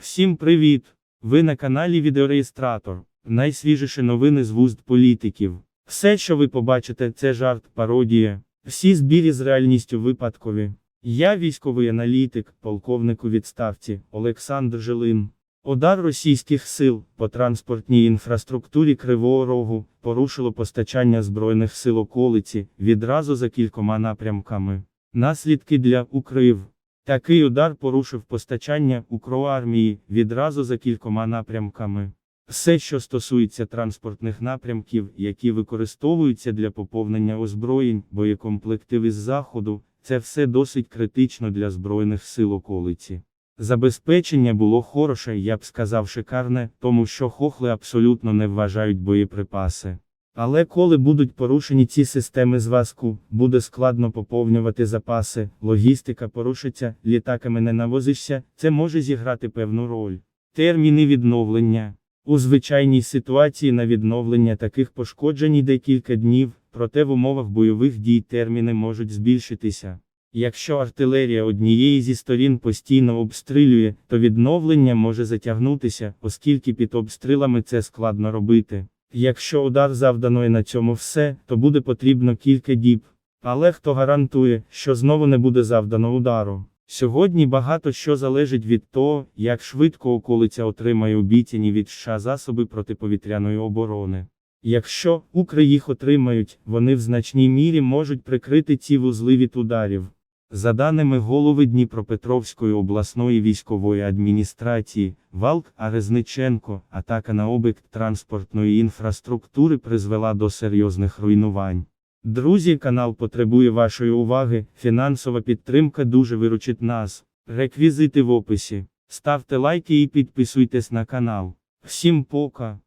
Всім привіт! Ви на каналі Відеореєстратор. Найсвіжіші новини з вуст політиків. Все, що ви побачите, це жарт, пародія. Всі збірі з реальністю випадкові. Я військовий аналітик, полковник у відставці Олександр Жилин. Удар російських сил по транспортній інфраструктурі Кривого Рогу порушило постачання Збройних сил околиці відразу за кількома напрямками. Наслідки для Укрив. Такий удар порушив постачання Укроармії відразу за кількома напрямками. Все, що стосується транспортних напрямків, які використовуються для поповнення озброєнь, боєкомплектів із заходу, це все досить критично для Збройних сил околиці. Забезпечення було хороше, я б сказав шикарне, тому що хохли абсолютно не вважають боєприпаси. Але коли будуть порушені ці системи зв'язку, буде складно поповнювати запаси, логістика порушиться, літаками не навозишся, це може зіграти певну роль. Терміни відновлення. У звичайній ситуації на відновлення таких пошкоджень йде кілька днів, проте в умовах бойових дій терміни можуть збільшитися. Якщо артилерія однієї зі сторін постійно обстрілює, то відновлення може затягнутися, оскільки під обстрілами це складно робити. Якщо удар завдано і на цьому все, то буде потрібно кілька діб. Але хто гарантує, що знову не буде завдано удару? Сьогодні багато що залежить від того, як швидко околиця отримає обіцяні від США засоби протиповітряної оборони. Якщо Укри їх отримають, вони в значній мірі можуть прикрити ці вузли від ударів. За даними голови Дніпропетровської обласної військової адміністрації, Валк Арезниченко, атака на об'єкт транспортної інфраструктури призвела до серйозних руйнувань. Друзі, канал потребує вашої уваги, фінансова підтримка дуже виручить нас. Реквізити в описі. Ставте лайки і підписуйтесь на канал. Всім пока!